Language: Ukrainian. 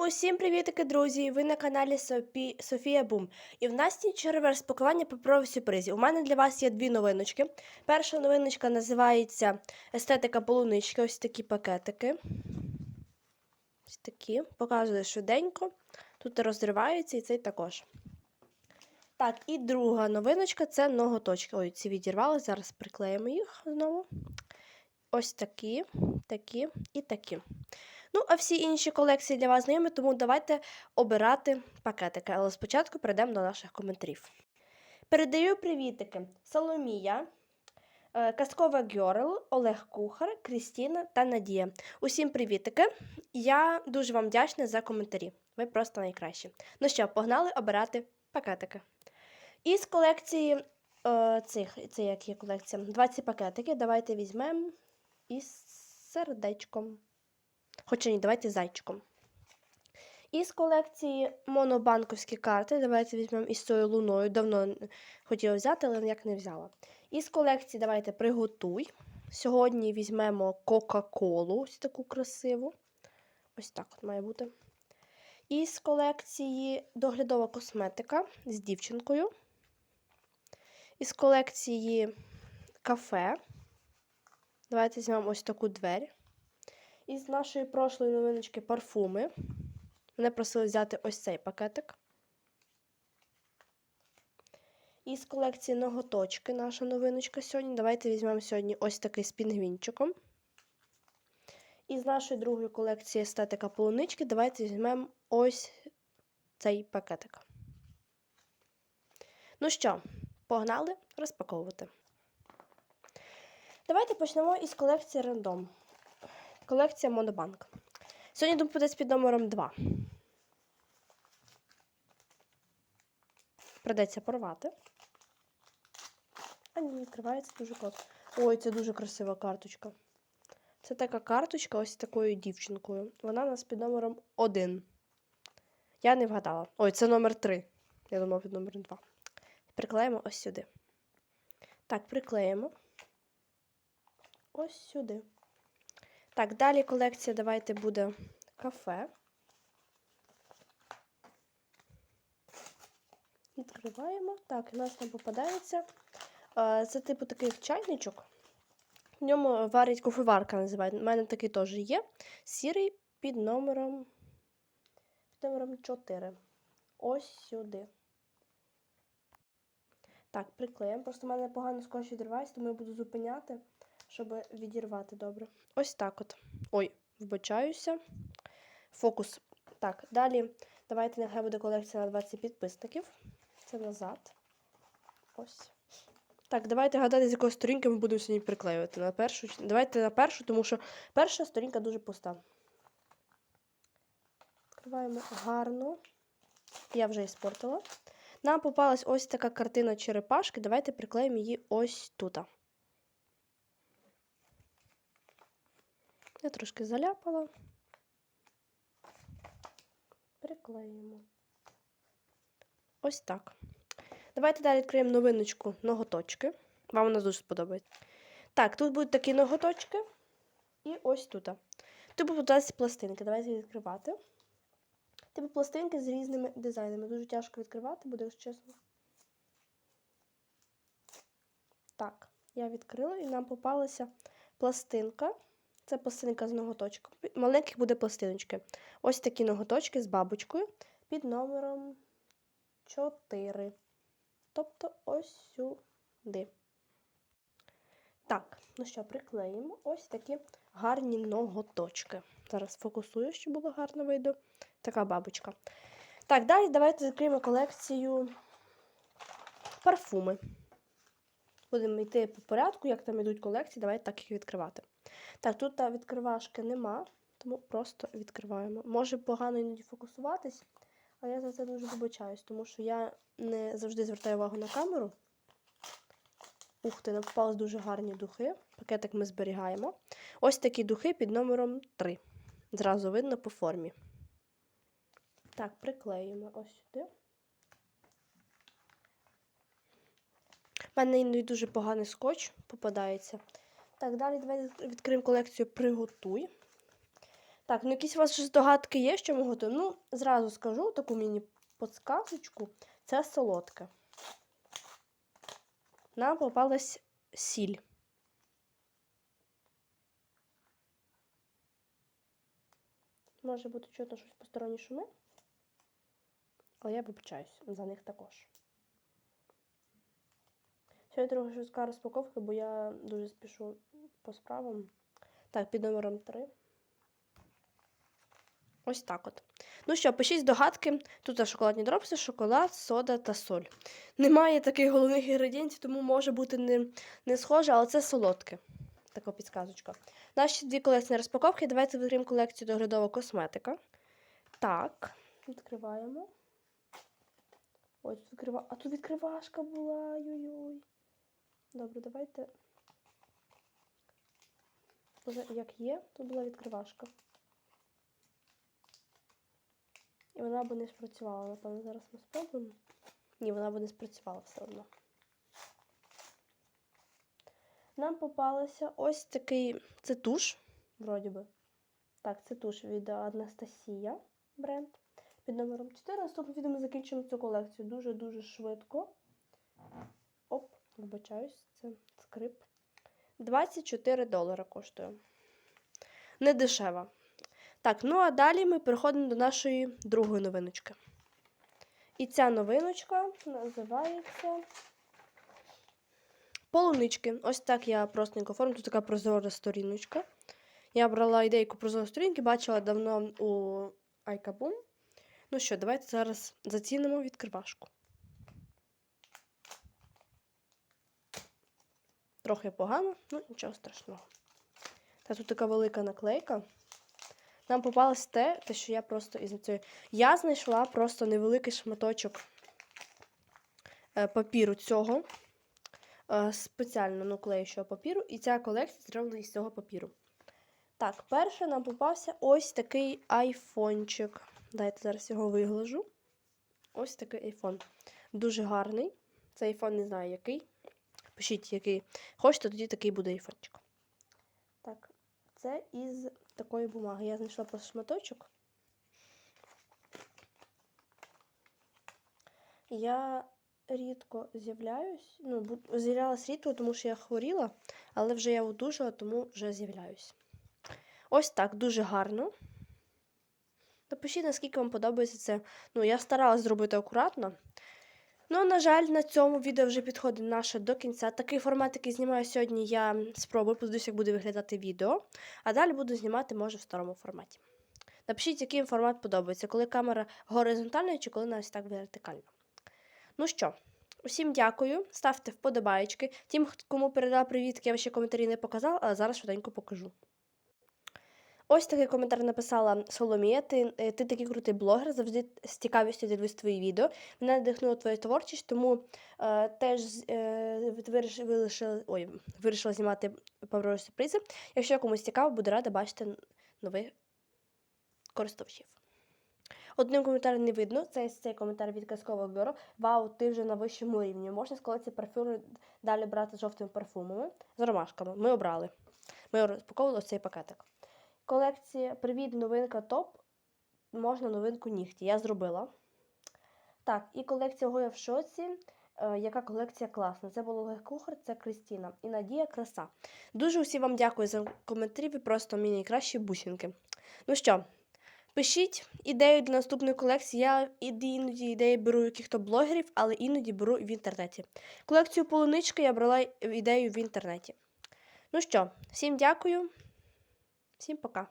Усім привітики, друзі! Ви на каналі Софі... Софія Бум. І в нас є чергове розпакування паперових сюрпризів. У мене для вас є дві новиночки. Перша новиночка називається Естетика полунички. Ось такі пакетики. Ось такі. Показую швиденько. Тут розриваються і цей також. Так, і друга новиночка це ноготочки. Ой, ці відірвали. Зараз приклеїмо їх знову. Ось такі, такі і такі. Ну, а всі інші колекції для вас знайомі, тому давайте обирати пакетики. Але спочатку перейдемо до наших коментарів. Передаю привітики Соломія, е, Казкова Гьорл, Олег Кухар, Крістіна та Надія. Усім привітики! Я дуже вам вдячна за коментарі. Ви просто найкращі. Ну що, погнали обирати пакетики. Із колекції е, цих, це як є колекція, 20 пакетики. Давайте візьмемо із сердечком. Хоча ні, давайте зайчиком. Із колекції монобанковські карти. Давайте візьмемо із цією луною. Давно хотіла взяти, але ніяк не взяла. Із колекції давайте приготуй. Сьогодні візьмемо Кока-Колу, ось таку красиву. Ось так от має бути. Із колекції доглядова косметика з дівчинкою. Із колекції кафе. Давайте візьмемо ось таку двері. Із нашої прошлої новиночки парфуми. Мене просили взяти ось цей пакетик. Із колекції ноготочки наша новиночка сьогодні. Давайте візьмемо сьогодні ось такий з пінгвінчиком. Із нашої другої колекції естетика полунички давайте візьмемо ось цей пакетик. Ну що, погнали розпаковувати. Давайте почнемо із колекції рандом. Колекція Монобанк. Сьогодні думаю, під номером 2. Придеться порвати. А ні, відкривається дуже класно. Ой, це дуже красива карточка. Це така карточка ось такою дівчинкою. Вона у нас під номером 1. Я не вгадала. Ой, це номер 3. Я думала під номером 2. Приклеїмо ось сюди. Так, приклеїмо. Ось сюди. Так, далі колекція давайте буде кафе. Відкриваємо. Так, у нас не попадається. Це типу такий чайничок. В ньому варить кофеварка називають. У мене такий теж є. Сірий під номером під номером 4. Ось сюди. Так, приклеїмо. Просто в мене погано скотч відривається, тому я буду зупиняти щоб відірвати добре. Ось так от. Ой, вбачаюся. Фокус. Так, далі давайте нехай буде колекція на 20 підписників. Це назад. Ось. Так, давайте гадати, з якої сторінки ми будемо сьогодні приклеювати. На першу. Давайте на першу, тому що перша сторінка дуже пуста. Відкриваємо гарно. Я вже її спортила. Нам попалась ось така картина черепашки. Давайте приклеїмо її ось тут. Я трошки заляпала. Приклеїмо. Ось так. Давайте далі відкриємо новиночку ноготочки. Вам вона дуже сподобається. Так, тут будуть такі ноготочки. І ось тут. Тут будуть пластинки. Давайте відкривати. Типу пластинки з різними дизайнами. Дуже тяжко відкривати, буде чесно. Так, я відкрила і нам попалася пластинка. Це пластинка з ноготочком. Маленьких буде пластиночки. Ось такі ноготочки з бабочкою під номером 4. Тобто ось сюди. Так, ну що, приклеїмо ось такі гарні ноготочки. Зараз фокусую, щоб було гарно видно. Така бабочка. Так, далі давайте закриємо колекцію парфуми. Будемо йти по порядку, як там йдуть колекції, давайте так їх відкривати. Так, тут відкривашки нема, тому просто відкриваємо. Може погано іноді фокусуватись, а я за це дуже вибачаюсь, тому що я не завжди звертаю увагу на камеру. Ух ти, нам попались дуже гарні духи. Пакетик ми зберігаємо. Ось такі духи під номером 3. Зразу видно по формі. Так, приклеїмо ось сюди. У мене іноді дуже поганий скотч попадається. Так, далі давайте відкриємо колекцію Приготуй. Так, ну якісь у вас вже здогадки є, що ми готуємо? Ну, зразу скажу таку міні подсказочку. Це солодке. Нам попалась сіль. Може бути чутно щось посторонні шуми. Але я вибачаюсь за них також. Сьогодні трохи швидка розпаковка, бо я дуже спішу по справам. Так, під номером 3. Ось так от. Ну що, пишіть догадки. Тут шоколадні дропси, шоколад, сода та соль. Немає таких головних інгредієнтів, тому може бути не, не схоже, але це солодке. Така підсказочка. Наші дві колекційні розпаковки. Давайте відкриємо колекцію доглядова косметика. Так, відкриваємо. Тут відкрива... А тут відкривашка була. Ой-ой. Добре, давайте. Уже як є, тут була відкривашка. І вона би не спрацювала. Напевно, зараз ми спробуємо. Ні, вона би не спрацювала все одно. Нам попалося ось такий. Це туш, вроді би. Так, це туш від Анастасія бренд під номером 4. Наступне відео ми закінчимо цю колекцію дуже-дуже швидко. Вибачаюсь, це скрип. 24 долари коштує. Не дешева. Так, ну а далі ми переходимо до нашої другої новиночки. І ця новиночка називається полунички. Ось так я простенько оформлю. Тут така прозора сторіночка. Я брала ідейку прозорої сторінки, бачила давно у Айкабум. Ну що, давайте зараз зацінимо відкривашку. Трохи погано, ну нічого страшного. Та тут така велика наклейка. Нам попалось те, те, що я просто із цієї. Я знайшла просто невеликий шматочок е, папіру цього. Е, спеціально наклеючого папіру. І ця колекція зроблена із цього папіру. Так, перше нам попався ось такий айфончик. Дайте зараз його виглажу. Ось такий айфон. Дуже гарний. Цей айфон не знаю який. Пишіть, який хочете, тоді такий буде айфончик. Так, це із такої бумаги. Я знайшла просто шматочок. Я рідко з'являюсь. Ну, з'являлась рідко, тому що я хворіла, але вже я одужала, тому вже з'являюсь. Ось так, дуже гарно. Напишіть, наскільки вам подобається це. Ну, я старалась зробити акуратно. Ну, на жаль, на цьому відео вже підходить наше до кінця. Такий формат, який знімаю сьогодні, я спробую, подивлюсь, як буде виглядати відео. А далі буду знімати, може, в старому форматі. Напишіть, який формат подобається, коли камера горизонтальна чи коли вона ось так вертикальна. Ну що, усім дякую. Ставте вподобайки. Тим, кому передала привіт, я ще коментарі не показала, але зараз швиденько покажу. Ось такий коментар написала Соломія. Ти, е, ти такий крутий блогер, завжди з цікавістю дивлюсь твої відео. Мене надихнула твоя творчість, тому е, теж е, виріш- вирішила, ой, вирішила знімати паперові сюрпризи. Якщо комусь цікаво, буду рада бачити нових користувачів. Одним коментарем не видно. Це цей коментар від казкового бюро. Вау, ти вже на вищому рівні. Можна сказати, ці парфюми далі брати з жовтими парфумами, з ромашками. Ми обрали. Ми розпаковували цей пакетик. Колекція Привіт, новинка топ. Можна новинку нігті. Я зробила. Так, і колекція Гоя в шоці. Е, яка колекція класна? Це було Кухар, це Кристіна. І Надія Краса. Дуже усім вам дякую за коментарі. Ви просто мій найкращі бусинки. Ну що, пишіть ідею для наступної колекції. Я іноді ідеї беру яких-то блогерів, але іноді беру в інтернеті. Колекцію полунички я брала ідею в інтернеті. Ну що, всім дякую. Всім пока.